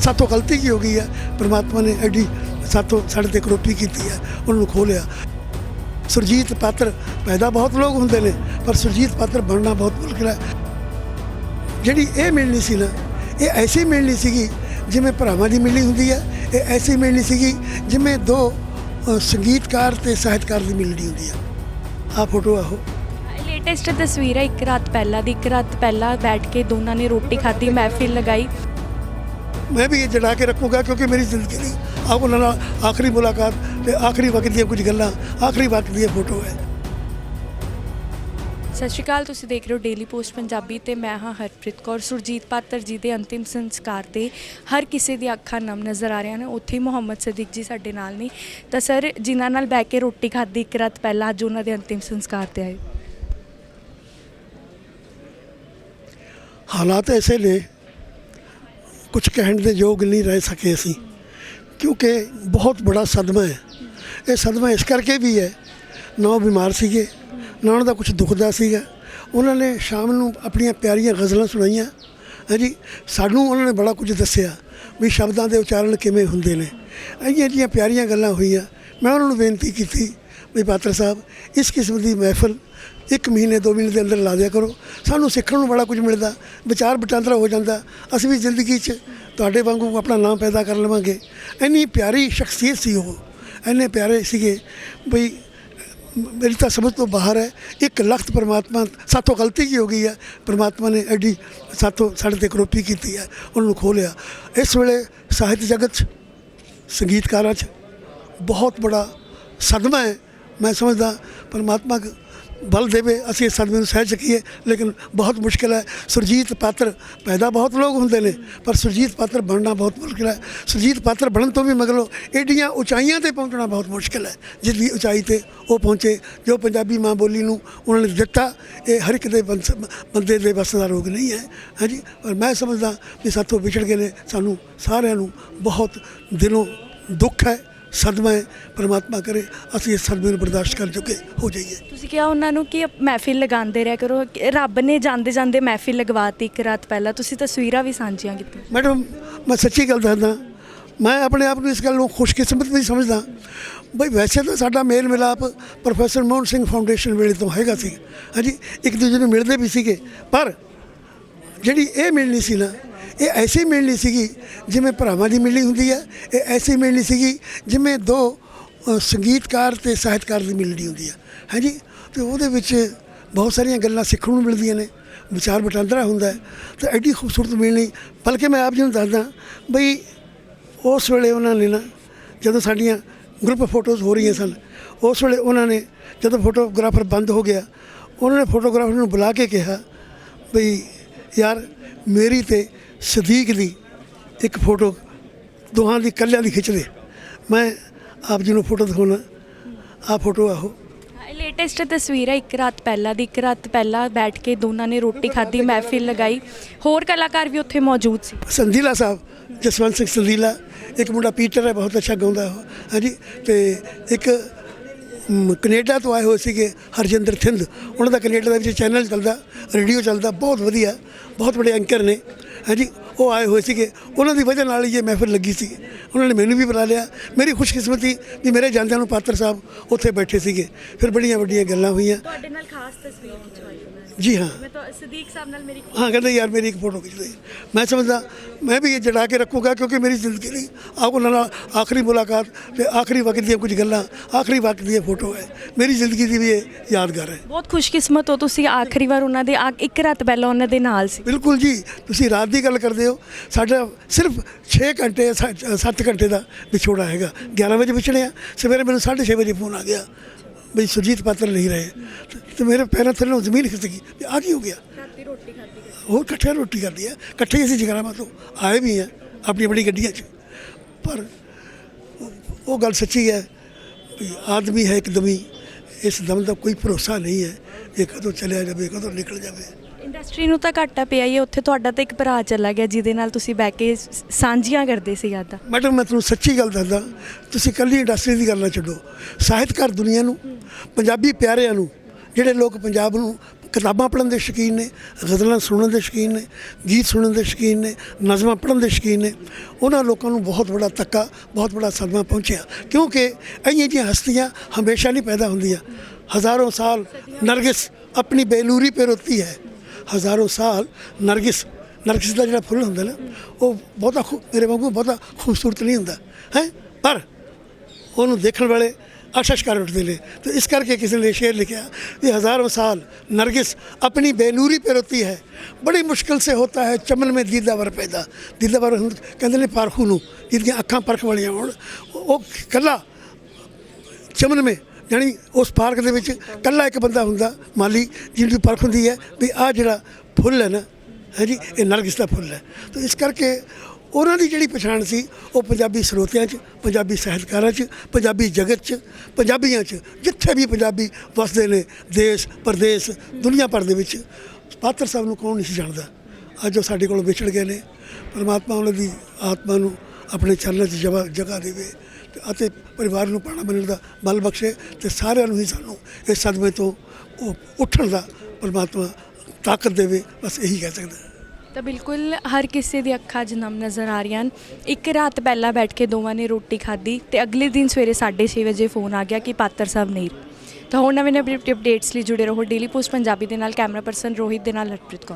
ਸਾਤੋਂ ਗਲਤੀ ਕੀ ਹੋ ਗਈ ਹੈ? ਪ੍ਰਮਾਤਮਾ ਨੇ ਐਡੀ ਸਾਤੋਂ ਸਾਡੇ ਤੇ ਕਰੋਪੀ ਕੀਤੀ ਹੈ, ਉਹਨਾਂ ਨੂੰ ਖੋਲਿਆ। ਸੁਰਜੀਤ ਪਾਤਰ, ਪੈਦਾ ਬਹੁਤ ਲੋਕ ਹੁੰਦੇ ਨੇ, ਪਰ ਸੁਰਜੀਤ ਪਾਤਰ ਬਣਨਾ ਬਹੁਤ ਮੁਸ਼ਕਿਲ ਹੈ। ਜਿਹੜੀ ਇਹ ਮਿਲਣੀ ਸੀ ਨਾ, ਇਹ ਐਸੀ ਮਿਲਣੀ ਸੀਗੀ, ਜਿਵੇਂ ਭਰਾਵਾਂ ਦੀ ਮਿਲਣੀ ਹੁੰਦੀ ਹੈ, ਇਹ ਐਸੀ ਮਿਲਣੀ ਸੀਗੀ, ਜਿਵੇਂ ਦੋ ਸੰਗੀਤਕਾਰ ਤੇ ਸਾਹਿਤਕਾਰ ਦੀ ਮਿਲਣੀ ਹੁੰਦੀ ਹੈ। ਆਹ ਫੋਟੋ ਆਹੋ। ਲੇਟੈਸਟ ਤਸਵੀਰ ਹੈ, ਇੱਕ ਰਾਤ ਪਹਿਲਾਂ ਦੀ, ਇੱਕ ਰਾਤ ਪਹਿਲਾਂ ਬੈਠ ਕੇ ਦੋਨਾਂ ਨੇ ਰੋਟੀ ਖਾਧੀ, ਮਹਿਫਿਲ ਲਗਾਈ। ਮੈਂ ਵੀ ਇਹ ਜੜਾ ਕੇ ਰੱਖੂਗਾ ਕਿਉਂਕਿ ਮੇਰੀ ਜ਼ਿੰਦਗੀ ਦੀ ਉਹਨਾਂ ਨਾਲ ਆਖਰੀ ਮੁਲਾਕਾਤ ਤੇ ਆਖਰੀ ਵਕਤ ਦੀਆਂ ਕੁਝ ਗੱਲਾਂ ਆਖਰੀ ਵਕਤ ਦੀਆਂ ਫੋਟੋ ਹੈ ਸਤਿ ਸ਼੍ਰੀ ਅਕਾਲ ਤੁਸੀਂ ਦੇਖ ਰਹੇ ਹੋ ਡੇਲੀ ਪੋਸਟ ਪੰਜਾਬੀ ਤੇ ਮੈਂ ਹਾਂ ਹਰਪ੍ਰੀਤ ਕੌਰ। ਸੁਰਜੀਤ ਪਾਤਰ ਜੀ ਦੇ ਅੰਤਿਮ ਸੰਸਕਾਰ ਤੇ ਹਰ ਕਿਸੇ ਦੀ ਅੱਖਾਂ ਨਮ ਨਜ਼ਰ ਆ ਰਹੀਆਂ ਨੇ। ਉੱਥੇ ਹੀ ਮੁਹੰਮਦ ਸਦੀਕ ਜੀ ਸਾਡੇ ਨਾਲ ਨੇ। ਤਾਂ ਸਰ ਜਿਨ੍ਹਾਂ ਨਾਲ ਬਹਿ ਕੇ ਰੋਟੀ ਖਾਧੀ ਇੱਕ ਰਾਤ ਪਹਿਲਾਂ ਅੱਜ ਉਹਨਾਂ ਦੇ ਅੰਤਿਮ ਸੰਸਕਾਰ ਤੇ ਆਏ। ਹਾਲਾਤ ਐਸੇ ਨੇ ਕੁਝ ਕਹਿਣ ਦੇ ਯੋਗ ਨਹੀਂ ਰਹਿ ਸਕੇ ਅਸੀਂ, ਕਿਉਂਕਿ ਬਹੁਤ ਬੜਾ ਸਦਮਾ ਹੈ। ਇਹ ਸਦਮਾ ਇਸ ਕਰਕੇ ਵੀ ਹੈ, ਨਾ ਉਹ ਬਿਮਾਰ ਸੀਗੇ, ਨਾ ਉਹਨਾਂ ਦਾ ਕੁਝ ਦੁਖਦਾ ਸੀਗਾ। ਉਹਨਾਂ ਨੇ ਸ਼ਾਮ ਨੂੰ ਆਪਣੀਆਂ ਪਿਆਰੀਆਂ ਗ਼ਜ਼ਲਾਂ ਸੁਣਾਈਆਂ। ਹਾਂਜੀ, ਸਾਨੂੰ ਉਹਨਾਂ ਨੇ ਬੜਾ ਕੁਝ ਦੱਸਿਆ ਵੀ ਸ਼ਬਦਾਂ ਦੇ ਉਚਾਰਨ ਕਿਵੇਂ ਹੁੰਦੇ ਨੇ। ਇਹ ਜਿਹੜੀਆਂ ਪਿਆਰੀਆਂ ਗੱਲਾਂ ਹੋਈਆਂ, ਮੈਂ ਉਹਨਾਂ ਨੂੰ ਬੇਨਤੀ ਕੀਤੀ, ਵੀ ਪਾਤਰ ਸਾਹਿਬ, ਇਸ ਕਿਸਮ ਦੀ ਮਹਿਫਲ ਇੱਕ ਮਹੀਨੇ, ਦੋ ਮਹੀਨੇ ਦੇ ਅੰਦਰ ਲਾ ਦਿਆ ਕਰੋ। ਸਾਨੂੰ ਸਿੱਖਣ ਨੂੰ ਬੜਾ ਕੁਝ ਮਿਲਦਾ। ਵਿਚਾਰ ਵਟਾਂਦਰਾ ਹੋ ਜਾਂਦਾ। ਅਸੀਂ ਵੀ ਜ਼ਿੰਦਗੀ 'ਚ ਤੁਹਾਡੇ ਵਾਂਗੂ ਆਪਣਾ ਨਾਮ ਪੈਦਾ ਕਰ ਲਵਾਂਗੇ। ਇੰਨੀ ਪਿਆਰੀ ਸ਼ਖਸੀਅਤ ਸੀ ਉਹ। ਇੰਨੇ ਪਿਆਰੇ ਸੀਗੇ। ਬਈ, ਮੇਰੀ ਤਾਂ ਸਮਝ ਤੋਂ ਬਾਹਰ ਹੈ। ਇੱਕ ਲਖਤ ਪਰਮਾਤਮਾ ਸਾਥੋਂ ਗਲਤੀ ਕੀ ਹੋ ਗਈ ਹੈ। ਪਰਮਾਤਮਾ ਨੇ ਐਡੀ ਸਾਥੋਂ ਸਾਡੇ ਤੇ ਕਰੋਪੀ ਕੀਤੀ ਹੈ। ਉਹਨਾਂ ਉਹਨੂੰ ਖੋਲਿਆ। ਇਸ ਵੇਲੇ ਸਾਹਿਤ ਜਗਤ 'ਚ, ਸੰਗੀਤਕਾਰਾਂ 'ਚ ਬਹੁਤ ਬੜਾ ਸਦਮਾ ਹੈ। ਮੈਂ ਸਮਝਦਾ ਪਰਮਾਤਮਾ ਕ- ਬਲ ਦੇਵੇ, ਅਸੀਂ ਇਸ ਸਦਮੇ ਨੂੰ ਸਹਿ ਸਕੀਏ। ਲੇਕਿਨ ਬਹੁਤ ਮੁਸ਼ਕਿਲ ਹੈ। ਸੁਰਜੀਤ ਪਾਤਰ, ਪੈਦਾ ਬਹੁਤ ਲੋਕ ਹੁੰਦੇ ਨੇ, ਪਰ ਸੁਰਜੀਤ ਪਾਤਰ ਬਣਨਾ ਬਹੁਤ ਮੁਸ਼ਕਿਲ ਹੈ। ਸੁਰਜੀਤ ਪਾਤਰ ਬਣਨ ਤੋਂ ਵੀ ਮਗਰੋਂ ਏਡੀਆਂ ਉਚਾਈਆਂ ਤੇ ਪਹੁੰਚਣਾ ਬਹੁਤ ਮੁਸ਼ਕਿਲ ਹੈ। ਜਿਸ ਦੀ ਉਚਾਈ ਤੇ ਉਹ ਪਹੁੰਚੇ, ਜੋ ਪੰਜਾਬੀ ਮਾਂ ਬੋਲੀ ਨੂੰ ਉਹਨਾਂ ਨੇ ਦਿੱਤਾ, ਇਹ ਹਰ ਇੱਕ ਦੇ ਬੰਸ- ਬੰਦੇ ਦੇ ਵੱਸ ਦਾ ਰੋਗ ਨਹੀਂ ਹੈ। ਹਾਂਜੀ? ਪਰ ਮੈਂ ਸਮਝਦਾ ਵੀ ਸਾਥੋਂ ਵਿਛੜ ਗਏ ਨੇ, ਸਾਨੂੰ ਸਾਰਿਆਂ ਨੂੰ ਬਹੁਤ ਦਿਲੋਂ ਦੁੱਖ ਹੈ। ਸਦਮਾ ਹੈ ਪਰਮਾਤਮਾ ਕਰੇ ਅਸੀਂ ਇਸ ਸਦਮੇ ਨੂੰ ਬਰਦਾਸ਼ਤ ਕਰ ਚੁੱਕੇ ਹੋ ਜਾਈਏ। ਤੁਸੀਂ ਕਿਹਾ ਉਹਨਾਂ ਨੂੰ ਕਿ ਮਹਿਫਿਲ ਲਗਾਉਂਦੇ ਰਿਹਾ ਕਰੋ ਰੱਬ ਨੇ ਜਾਂਦੇ ਜਾਂਦੇ ਮਹਿਫਿਲ ਲਗਵਾਤੀ ਇੱਕ ਰਾਤ ਪਹਿਲਾਂ। ਤੁਸੀਂ ਤਸਵੀਰਾਂ ਵੀ ਸਾਂਝੀਆਂ ਕੀਤੀਆਂ। ਮੈਡਮ ਮੈਂ ਸੱਚੀ ਗੱਲ ਦੱਸਦਾ ਮੈਂ ਆਪਣੇ ਆਪ ਨੂੰ ਇਸ ਗੱਲ ਨੂੰ ਖੁਸ਼ਕਿਸਮਤ ਵੀ ਸਮਝਦਾ। ਬਈ ਵੈਸੇ ਤਾਂ ਸਾਡਾ ਮੇਲ ਮਿਲਾਪ ਪ੍ਰੋਫੈਸਰ ਮੋਹਨ ਸਿੰਘ ਫਾਊਂਡੇਸ਼ਨ ਵੇਲੇ ਤੋਂ ਹੈਗਾ ਸੀ। ਹਾਂਜੀ ਇੱਕ ਦੂਜੇ ਨੂੰ ਮਿਲਦੇ ਵੀ ਸੀਗੇ ਪਰ ਜਿਹੜੀ ਇਹ ਮਿਲਣੀ ਸੀ ਨਾ ਇਹ ਐਸੀ ਮਿਲਣੀ ਸੀਗੀ ਜਿਵੇਂ ਭਰਾਵਾਂ ਦੀ ਮਿਲਣੀ ਹੁੰਦੀ ਹੈ ਇਹ ਐਸੀ ਮਿਲਣੀ ਸੀਗੀ ਜਿਵੇਂ ਦੋ ਸੰਗੀਤਕਾਰ ਤੇ ਸਾਹਿਤਕਾਰ ਦੀ ਮਿਲਣੀ ਹੁੰਦੀ ਹੈ ਹਾਂਜੀ? ਤੇ ਉਹਦੇ ਵਿੱਚ ਬਹੁਤ ਸਾਰੀਆਂ ਗੱਲਾਂ ਸਿੱਖਣ ਨੂੰ ਮਿਲਦੀਆਂ ਨੇ। ਵਿਚਾਰ ਵਟਾਂਦਰਾ ਹੁੰਦਾ ਹੈ। ਤਾਂ ਐਡੀ ਖੂਬਸੂਰਤ ਮਿਲਣੀ, ਬਲਕਿ ਮੈਂ ਆਪ ਜੀ ਨੂੰ ਦੱਸਦਾ, ਬਈ ਉਸ ਵੇਲੇ ਉਹਨਾਂ ਨੇ ਨਾ ਜਦੋਂ ਸਾਡੀਆਂ ਗਰੁੱਪ ਫੋਟੋਜ਼ ਹੋ ਰਹੀਆਂ ਸਨ, ਉਸ ਵੇਲੇ ਉਹਨਾਂ ਨੇ ਜਦੋਂ ਫੋਟੋਗ੍ਰਾਫਰ ਬੰਦ ਹੋ ਗਿਆ, ਉਹਨਾਂ ਨੇ ਫੋਟੋਗ੍ਰਾਫਰ ਨੂੰ ਬੁਲਾ ਕੇ ਕਿਹਾ, ਬਈ ਯਾਰ ਮੇਰੀ ਤੇ ਸਦੀਕ ਦੀ ਇੱਕ ਫੋਟੋ ਦੋਹਾਂ ਦੀ ਇਕੱਲਿਆਂ ਦੀ ਖਿੱਚ ਦੇ ਮੈਂ ਆਪ ਜੀ ਨੂੰ ਫੋਟੋ ਦਿਖਾਉਣਾ। ਆਹ ਫੋਟੋ ਆਹੋ ਲੇਟੈਸਟ ਤਸਵੀਰ ਹੈ ਇੱਕ ਰਾਤ ਪਹਿਲਾਂ ਦੀ ਇੱਕ ਰਾਤ ਪਹਿਲਾਂ ਬੈਠ ਕੇ ਦੋਨਾਂ ਨੇ ਰੋਟੀ ਖਾਧੀ ਮਹਿਫਿਲ ਲਗਾਈ। ਹੋਰ ਕਲਾਕਾਰ ਵੀ ਉੱਥੇ ਮੌਜੂਦ ਸੀ। ਸੰਧੀਲਾ ਸਾਹਿਬ ਜਸਵੰਤ ਸਿੰਘ ਸੰਧੀਲਾ ਇੱਕ ਮੁੰਡਾ ਪੀਟਰ ਹੈ ਬਹੁਤ ਅੱਛਾ ਗਾਉਂਦਾ ਉਹ। ਹਾਂਜੀ ਤੇ ਇੱਕ ਕੈਨੇਡਾ ਤੋਂ ਆਏ ਹੋਏ ਸੀਗੇ ਹਰਜਿੰਦਰ ਥਿੰਦ। ਉਹਨਾਂ ਦਾ ਕੈਨੇਡਾ ਦੇ ਵਿੱਚ ਚੈਨਲ ਚੱਲਦਾ, ਰੇਡੀਓ ਚੱਲਦਾ, ਬਹੁਤ ਵਧੀਆ, ਬਹੁਤ ਬੜੇ ਐਂਕਰ ਨੇ। ਹਾਂਜੀ ਉਹ ਆਏ ਹੋਏ ਸੀਗੇ। ਉਹਨਾਂ ਦੀ ਵਜ੍ਹਾ ਨਾਲ ਹੀ ਇਹ ਮਹਿਫਿਲ ਲੱਗੀ ਸੀ। ਉਹਨਾਂ ਨੇ ਮੈਨੂੰ ਵੀ ਬੁਲਾ ਲਿਆ। ਮੇਰੀ ਖੁਸ਼ਕਿਸਮਤੀ ਵੀ ਮੇਰੇ ਜਾਂਦਿਆਂ ਨੂੰ ਪਾਤਰ ਸਾਹਿਬ ਉੱਥੇ ਬੈਠੇ ਸੀਗੇ। ਫਿਰ ਬੜੀਆਂ ਵੱਡੀਆਂ ਗੱਲਾਂ ਹੋਈਆਂ। ਤੁਹਾਡੇ ਨਾਲ ਖਾਸ ਤਸਵੀਰ ਖਿਚਵਾਈ ਜੀ ਹਾਂ। ਮੈਂ ਤਾਂ ਸਦੀਕ ਸਾਹਿਬ ਨਾਲ ਮੇਰੀ ਹਾਂ ਕਹਿੰਦੇ ਯਾਰ ਮੇਰੀ ਇੱਕ ਫੋਟੋ ਖਿੱਚ ਦੇ ਮੈਂ ਸਮਝਦਾ ਮੈਂ ਵੀ ਇਹ ਜੜਾ ਕੇ ਰੱਖੂਗਾ ਕਿਉਂਕਿ ਮੇਰੀ ਜ਼ਿੰਦਗੀ ਦੀ ਆਹ ਉਹਨਾਂ ਨਾਲ ਆਖਰੀ ਮੁਲਾਕਾਤ ਤੇ ਆਖਰੀ ਵਕਤ ਦੀਆਂ ਕੁਝ ਗੱਲਾਂ ਆਖਰੀ ਵਕਤ ਦੀਆਂ ਫੋਟੋ ਹੈ। ਮੇਰੀ ਜ਼ਿੰਦਗੀ ਦੀ ਵੀ ਇਹ ਯਾਦਗਾਰ ਹੈ। ਬਹੁਤ ਖੁਸ਼ਕਿਸਮਤ ਹੋ ਤੁਸੀਂ ਆਖਰੀ ਵਾਰ ਉਹਨਾਂ ਦੇ ਇੱਕ ਰਾਤ ਪਹਿਲਾਂ ਉਹਨਾਂ ਦੇ ਨਾਲ ਸੀ। ਬਿਲਕੁਲ ਜੀ। ਤੁਸੀਂ ਰਾਤ ਦੀ ਗੱਲ ਕਰਦੇ ਹੋ। ਸਾਡਾ ਸਿਰਫ 6 ਘੰਟੇ 7 ਘੰਟੇ ਦਾ ਵਿਛੋੜਾ ਹੈਗਾ। 11 ਵਜੇ ਵਿਛੜਿਆ ਸਵੇਰੇ ਮੈਨੂੰ 6:30 ਵਜੇ ਫੋਨ ਆ ਗਿਆ ਬਈ ਸੁਰਜੀਤ ਪਾਤਰ ਨਹੀਂ ਰਹੇ। ਤੇ- ਮੇਰੇ ਪੈਰਾਂ ਥੱਲੇ ਜ਼ਮੀਨ ਖਿਸਕ ਗਈ ਆ ਕੀ ਹੋ ਗਿਆ? ਰਾਤੀ ਰੋਟੀ ਖਾਧੀ ਹੋਰ ਇਕੱਠੇ ਰੋਟੀ ਕਰਦੀ ਹੈ ਇਕੱਠੇ ਅਸੀਂ ਜਗਰਾਵਾਂ ਤੋਂ ਆਏ ਵੀ ਆ ਆਪਣੀ ਬੜੀ ਗੱਡੀਆਂ 'ਚ। ਪਰ ਉਹ- ਗੱਲ ਸੱਚੀ ਹੈ ਵੀ ਆਦਮੀ ਹੈ ਇੱਕਦਮੀ ਇਸ ਦਮ ਦਾ ਕੋਈ ਭਰੋਸਾ ਨਹੀਂ ਹੈ ਇਹ ਕਦੋਂ ਚਲਿਆ ਜਾਵੇ ਕਦੋਂ ਨਿਕਲ ਜਾਵੇ। ਇੰਡਸਟਰੀ ਨੂੰ ਤਾਂ ਘਾਟਾ ਪਿਆ ਹੀ ਹੈ, ਉੱਥੇ ਤੁਹਾਡਾ ਤਾਂ ਇੱਕ ਭਰਾ ਚਲਾ ਗਿਆ, ਜਿਹਦੇ ਨਾਲ ਤੁਸੀਂ ਬਹਿ ਕੇ ਸ- ਸਾਂਝੀਆਂ ਕਰਦੇ ਸੀ ਯਾਦਾਂ। ਮੈਡਮ, ਮੈਂ ਤੁਹਾਨੂੰ ਸੱਚੀ ਗੱਲ ਦੱਸਦਾ, ਤੁਸੀਂ ਕੱਲੀ ਇੰਡਸਟਰੀ ਦੀ ਗੱਲ ਨਾ ਛੱਡੋ। ਸਾਹਿਤਕਾਰ ਦੁਨੀਆ ਨੂੰ, ਪੰਜਾਬੀ ਪਿਆਰਿਆਂ ਨੂੰ, ਜਿਹੜੇ ਲੋਕ ਪੰਜਾਬ ਨੂੰ ਕਿਤਾਬਾਂ ਪੜ੍ਹਨ ਦੇ ਸ਼ੌਕੀਨ ਨੇ, ਗਜ਼ਲਾਂ ਸੁਣਨ ਦੇ ਸ਼ੌਕੀਨ ਨੇ, ਗੀਤ ਸੁਣਨ ਦੇ ਸ਼ੌਕੀਨ ਨੇ, ਨਜ਼ਮਾਂ ਪੜ੍ਹਨ ਦੇ ਸ਼ੌਕੀਨ ਨੇ, ਉਹਨਾਂ ਲੋਕਾਂ ਨੂੰ ਬਹੁਤ ਬੜਾ ਧੱਕਾ ਬਹੁਤ ਬੜਾ ਸਦਮਾ ਪਹੁੰਚਿਆ। ਕਿਉਂਕਿ ਇਹੀਆਂ ਜਿਹੀਆਂ ਹਸਤੀਆਂ ਹਮੇਸ਼ਾ ਨਹੀਂ ਪੈਦਾ ਹੁੰਦੀਆਂ। ਹਜ਼ਾरों ਸਾਲ ਨਰਗਿਸ ਆਪਣੀ ਬੇਲੂਰੀ ਪੇ ਰੋਤੀ ਹੈ। ਹਜ਼ਾਰੋਂ ਸਾਲ ਨਰਗਿਸ ਨਰਗਿਸ ਦਾ ਜਿਹੜਾ ਫੁੱਲ ਹੁੰਦਾ ਨਾ, ਉਹ ਬਹੁਤਾ ਮੇਰੇ ਵਾਂਗੂ ਬਹੁਤਾ ਖੂਬਸੂਰਤ ਨਹੀਂ ਹੁੰਦਾ, ਹੈ? ਪਰ ਉਹਨੂੰ ਦੇਖਣ ਵਾਲੇ ਅਸ਼ਸ਼ ਕਰ ਉੱਠਦੇ ਨੇ। ਤੇ ਇਸ ਕਰਕੇ ਕਿਸੇ ਨੇ ਸ਼ੇਰ ਲਿਖਿਆ, ਇਹ ਹਜ਼ਾਰੋਂ ਸਾਲ ਨਰਗਿਸ अपनी बेनूरी पे रोती है बड़ी मुश्किल से होता है चमन में दीदावर पैदा दीदावर ਕਹਿੰਦੇ ਨੇ ਪਾਰਖੂ ਨੂੰ, ਜਿਹਦੀਆਂ ਅੱਖਾਂ ਪਰਖ ਵਾਲੀਆਂ ਹੋਣ। ਉਹ ਕੱਲਾ ਚਮਨ ਮੇ ਯਾਨੀ ਉਸ ਪਾਰਕ ਦੇ ਵਿੱਚ ਇਕੱਲਾ ਇੱਕ ਬੰਦਾ ਹੁੰਦਾ ਮਾਲੀ ਜਿਹਦੀ ਪਰਖ ਹੁੰਦੀ ਹੈ ਵੀ ਆ ਜਿਹੜਾ ਫੁੱਲ ਹੈ ਨਾ, ਹੈ ਇਹ ਨਰਗਿਸ ਦਾ ਫੁੱਲ ਹੈ। ਤਾਂ ਇਸ ਕਰਕੇ ਉਹਨਾਂ ਦੀ ਜਿਹੜੀ ਪਛਾਣ ਸੀ, ਉਹ ਪੰਜਾਬੀ ਸਰੋਤਿਆਂ 'ਚ, ਪੰਜਾਬੀ ਸਾਹਿਤਕਾਰਾਂ 'ਚ, ਪੰਜਾਬੀ ਜਗਤ 'ਚ, ਪੰਜਾਬੀਆਂ 'ਚ, ਜਿੱਥੇ ਵੀ ਪੰਜਾਬੀ ਵਸਦੇ ਨੇ, ਦੇਸ਼, ਪਰਦੇਸ, ਦੁਨੀਆ ਭਰ ਦੇ ਵਿੱਚ, ਪਾਤਰ ਸਾਹਿਬ ਨੂੰ ਕੌਣ ਨਹੀਂ ਸੀ ਜਾਣਦਾ। ਅੱਜ ਉਹ ਸਾਡੇ ਕੋਲ ਵਿਛੜ ਗਏ ਨੇ। ਪਰਮਾਤਮਾ ਉਹਨਾਂ ਦੀ ਆਤਮਾ ਨੂੰ ਆਪਣੇ ਚਰਨਾਂ 'ਚ ਜਗ੍ਹਾ ਜਗ੍ਹਾ ਦੇਵੇ ਤੇ ਅਤੇ ਪਰਿਵਾਰ ਨੂੰ ਪਾਣਾ ਬਣਨ ਦਾ ਬਲ ਬਖਸ਼ੇ ਤੇ ਸਾਰਿਆਂ ਨੂੰ ਹੀ ਸਾਨੂੰ ਇਸ ਸਦਮੇ ਤੋਂ ਉਹ ਉੱਠਣ ਦਾ ਪਰਮਾਤਮਾ ਤਾਕਤ ਦੇਵੇ, ਬਸ ਇਹੀ ਕਹਿ ਸਕਦਾ ਤਾਂ ਬਿਲਕੁਲ ਹਰ ਕਿਸੇ ਦੀ ਅੱਖਾਂ 'ਚ ਨਮ ਨਜ਼ਰ ਆ ਰਹੀਆਂ ਹਨ। ਇੱਕ ਰਾਤ ਪਹਿਲਾਂ ਬੈਠ ਕੇ ਦੋਵਾਂ ਨੇ ਰੋਟੀ ਖਾਧੀ ਤੇ ਅਗਲੇ ਦਿਨ ਸਵੇਰੇ 6:30 ਵਜੇ ਫੋਨ ਆ ਗਿਆ ਕਿ ਪਾਤਰ ਸਾਹਿਬ ਨਹੀਂ। ਤਾਂ ਹੁਣ ਨਵੇਂ ਨਵੇਂ ਅਪਡੇਟਸ ਲਈ ਜੁੜੇ ਰਹੋ। ਡੇਲੀ ਪੋਸਟ ਪੰਜਾਬੀ ਦੇ ਨਾਲ, ਕੈਮਰਾ ਪਰਸਨ ਰੋਹਿਤ ਦੇ ਨਾਲ, ਹਰਪ੍ਰੀਤ ਕੌਰ।